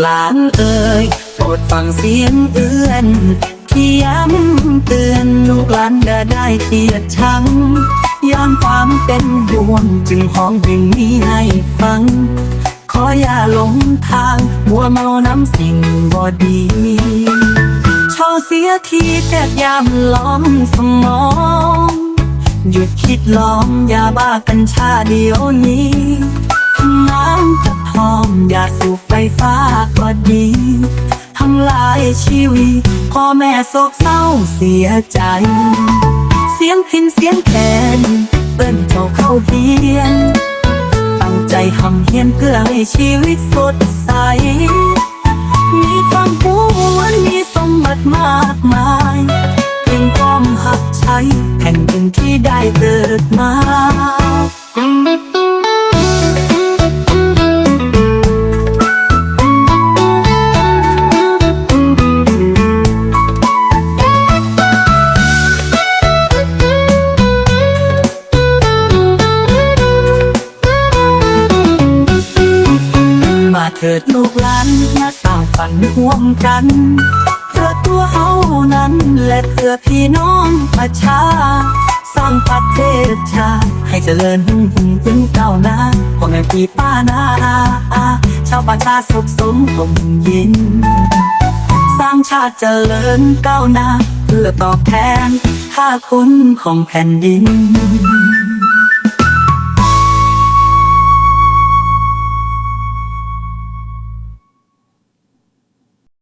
หลานเอ่ยอดฟังเสียงเอื้อนที่ย้ำเตือนลูกหลานจะได้เกียดชังย้อนความเป็นห่วงจึงห้องเพลงนี้ให้ฟัง ขออย่าหลงทางมัวเมาน้ำสิ่งบ่ดีชอเสียทีแทบยามล้อมสมอง หยุดคิดล้องยาบ้ากัญชาเดียวนี้ ฟ้าก็ดี ทำลายชีวิตพ่อแม่โศกเศร้าเสียใจ เสียงพินเสียงแคนเปิ้นเจ้าเข้าเฮียน ตั้งใจทำเฮียนเพื่อให้ชีวิตสดใส มีความผูนมีสมบัติมากมายเป็นความหักใช้แผ่นดินที่ได้เกิดมา เถิดลูกหลานมาสร้างฝันร่วมกันเพื่อตัวเฮานั้นและเพื่อพี่น้องประชา สร้างประเทศชาติให้เจริญหุ่งหุ่งถึงก้าหน้าพ่อแม่พี่ป้านาอาชาวประชาสุขสมผมยิน สร้างชาติเจริญก้าวหน้า เพื่อตอบแทนค่าคุณของแผ่นดิน